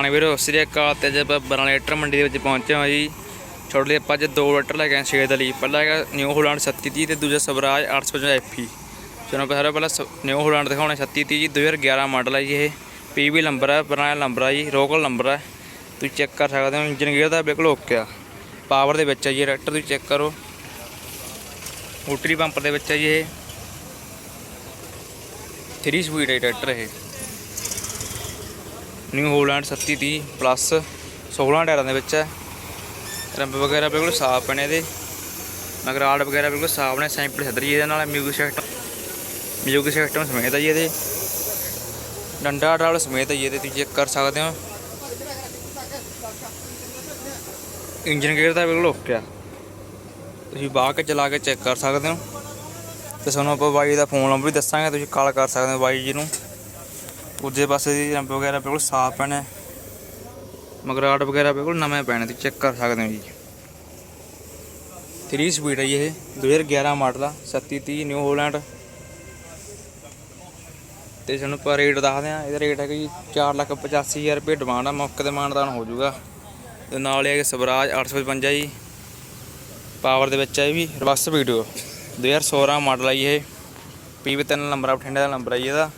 ਆਣੇ ਵੀਰੋ, ਸ੍ਰੀ ਅਕਾਲ ਤੇ ਅੱਜ ਆਪਾਂ ਬਰਨਾਲਾ ਲੀਟਰ ਮੰਡੀ ਦੇ ਵਿੱਚ ਪਹੁੰਚੇ ਹਾਂ ਜੀ। ਛੋਟੇ ਲਈ ਆਪਾਂ ਅੱਜ ਦੋ ਲੀਟਰ ਲੈ ਗਏ ਛੇ ਦਾ ਲਈ ਪਹਿਲਾ ਹੈਗਾ ਨਿਊ ਹੋਲੈਂਡ 3730 ਤੇ ਦੂਜਾ ਸਵਰਾਜ 855 ਐਫਈ ਚਲੋ ਆਪਾਂ ਸਾਰਾ ਪਹਿਲਾਂ ਸ- ਨਿਊ ਹੋਲੈਂਡ ਦਿਖਾਉਣਾ 3630 ਜੀ 2011 ਮਾਡਲ ਹੈ ਜੀ ਇਹ। ਪੀਵੀ ਨੰਬਰ ਹੈ ਬਰਨਾਲਾ ਨੰਬਰ ਹੈ ਜੀ, ਰੋਕਲ ਨੰਬਰ ਹੈ ਤੁਸੀਂ ਚੈੱਕ ਕਰ ਸਕਦੇ ਹੋ, ਇੰਜਨ ਗੇਅਰ ਦਾ ਬਿਲਕੁਲ ਓਕੇ ਆ। ਪਾਵਰ ਦੇ ਵਿੱਚ ਹੈ ਜੀ ਟਰੈਕਟਰ ਤੁਸੀਂ ਚੈੱਕ ਕਰੋ। ਮੋਟਰੀ ਪੰਪ ਦੇ ਵਿੱਚ ਹੈ ਜੀ ਇਹ। 3 ਸਪੀਡ ਹੈ ਟਰੈਕਟਰ ਇਹ। ਨਿਊ ਹੋਲੈਂਡ 3730 ਪਲੱਸ 16 ਟਾਇਰਾਂ ਦੇ ਵਿੱਚ ਹੈ। ਰੰਬ ਵਗੈਰਾ ਬਿਲਕੁਲ ਸਾਫ਼ ਨੇ ਇਹਦੇ। ਨਗਰਾਲ ਵਗੈਰਾ ਬਿਲਕੁਲ ਸਾਫ਼ ਨੇ ਸੈਂਪਲ ਛੱਤਰੀ ਇਹਦੇ ਨਾਲ ਮਿਊਜ਼ਿਕ ਸਿਸਟਮ ਮਿਊਜ਼ਿਕ ਸਿਸਟਮ ਸਮੇਤ ਹੈ ਜੀ ਇਹਦੇ। ਡੰਡਾ ਡਾਲ ਸਮੇਤ ਹੈ ਜੀ ਇਹਦੇ, ਤੁਸੀਂ ਚੈੱਕ ਕਰ ਸਕਦੇ ਹੋ। ਇੰਜਨ ਗੇਅਰ ਦਾ ਬਿਲਕੁਲ ਓਕੇ ਆ। ਤੁਸੀਂ ਬਾਹਰ ਕੇ ਚਲਾ ਕੇ ਚੈੱਕ ਕਰ ਸਕਦੇ ਹੋ। ਤੇ ਤੁਹਾਨੂੰ ਆਪਾਂ ਬਾਈ ਦਾ ਫੋਨ ਨੰਬਰ ਵੀ ਦੱਸਾਂਗੇ, ਤੁਸੀਂ ਕਾਲ ਕਰ ਸਕਦੇ ਹੋ ਬਾਈ ਜੀ ਨੂੰ। ਦੂਜੇ ਪਾਸੇ ਦੀ ਰੰਪ ਵਗੈਰਾ ਬਿਲਕੁਲ ਸਾਫ਼ ਪੈਣਾ। ਮਗਰਾਟ ਵਗੈਰਾ ਬਿਲਕੁਲ ਨਵੇਂ ਪੈਣੇ, ਤੁਸੀਂ ਚੈੱਕ ਕਰ ਸਕਦੇ ਹੋ ਜੀ। 3 ਸਪੀਡ ਹੈ ਜੀ ਇਹ 2011 ਮਾਡਲ ਆ 3730 ਨਿਊ ਹੋਲੈਂਡ ਤੇ ਸਾਨੂੰ ਪਰ ਰੇਟ ਦੱਸਦੇ ਆ ਇਹਦਾ ਰੇਟ ਹੈਗਾ ਜੀ 485000 ਰੁਪਏ ਡਿਮਾਂਡ ਆ ਮੌਕੇ ਤੇ ਮਾਨਦਾਨ ਹੋ ਜਾਊਗਾ। ਤੇ ਨਾਲ ਇਹ ਹੈਗਾ ਸਵਰਾਜ 855 ਜੀ। ਪਾਵਰ ਦੇ ਵਿੱਚ ਹੈ ਇਹ ਵੀ ਰਿਵਰਸ ਵੀਡੀਓ 2016 ਮਾਡਲ ਆ ਜੀ ਇਹ। ਪੀਵੀ 3 ਨੰਬਰ ਆ, ਬਠਿੰਡੇ ਦਾ ਨੰਬਰ ਆ ਇਹਦਾ।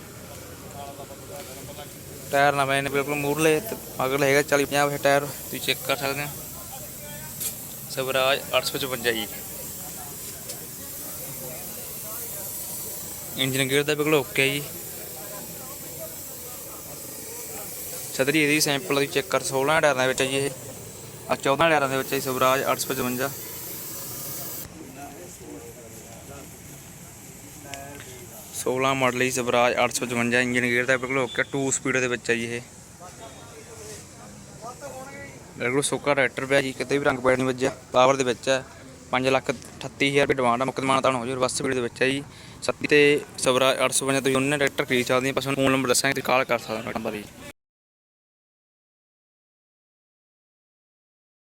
ਟਾਇਰ ਨਵੇਂ ਨੇ, ਬਿਲਕੁਲ ਮੂਰਲੇ ਤੇ ਅਗਲੇ ਹੈਗਾ 40 50 ਟਾਇਰ, ਤੁਸੀਂ ਚੈੱਕ ਕਰ ਸਕਦੇ ਹੋ। ਸਵਰਾਜ 855 ਜੀ। ਇੰਜਨ ਗੇਅਰ ਦਾ ਬਿਲਕੁਲ ਓਕੇ ਜੀ। ਛਤਰੀ ਇਹਦੀ ਸੈਂਪਲ ਤੁਸੀਂ ਚੈੱਕ ਕਰ 16 ਟਾਇਰਾਂ ਦੇ ਵਿੱਚ ਹੈ ਜੀ ਇਹ। ਆ 14 ਟਾਇਰਾਂ ਦੇ ਵਿੱਚ ਹੈ ਜੀ ਸਵਰਾਜ 855 16 ਮਾਡਲ ਜੀ, ਸਵਰਾਜ 855 ਇੰਜਨ ਗੇਅਰ ਦਾ ਬਿਲਕੁਲ ਓਕੇ 2 ਸਪੀਡ ਦੇ ਵਿੱਚ ਹੈ ਜੀ ਇਹ। ਬਿਲਕੁਲ ਸੁੱਕਾ ਟਰੈਕਟਰ ਪਿਆ ਜੀ, ਕਿਤੇ ਵੀ ਰੰਗ ਪੈੜ ਨਹੀਂ ਵੱਜਿਆ ਪਾਵਰ ਦੇ ਵਿੱਚ ਹੈ। 5 ਲੱਖ 38000 ਰੁਪਏ ਡਿਮਾਂਡ ਆ ਮੁਕਤ ਮਾਨਤਾਨ ਹੋ ਜੀ ਰਿਵਰਸ ਸਪੀਡ ਦੇ ਵਿੱਚ ਹੈ ਜੀ। 37 ਤੇ ਸਵਰਾਜ 855 ਤੁਸੀਂ ਉਹਨੇ ਟਰੈਕਟਰ ਖਰੀਦ ਸਕਦੇ ਹੋ ਬਸ ਤੁਹਾਨੂੰ ਫੋਨ ਨੰਬਰ ਦੱਸਾਂਗੇ, ਤੁਸੀਂ ਕਾਲ ਕਰ ਸਕਦੇ ਹੋ ਨੰਬਰ ਜੀ।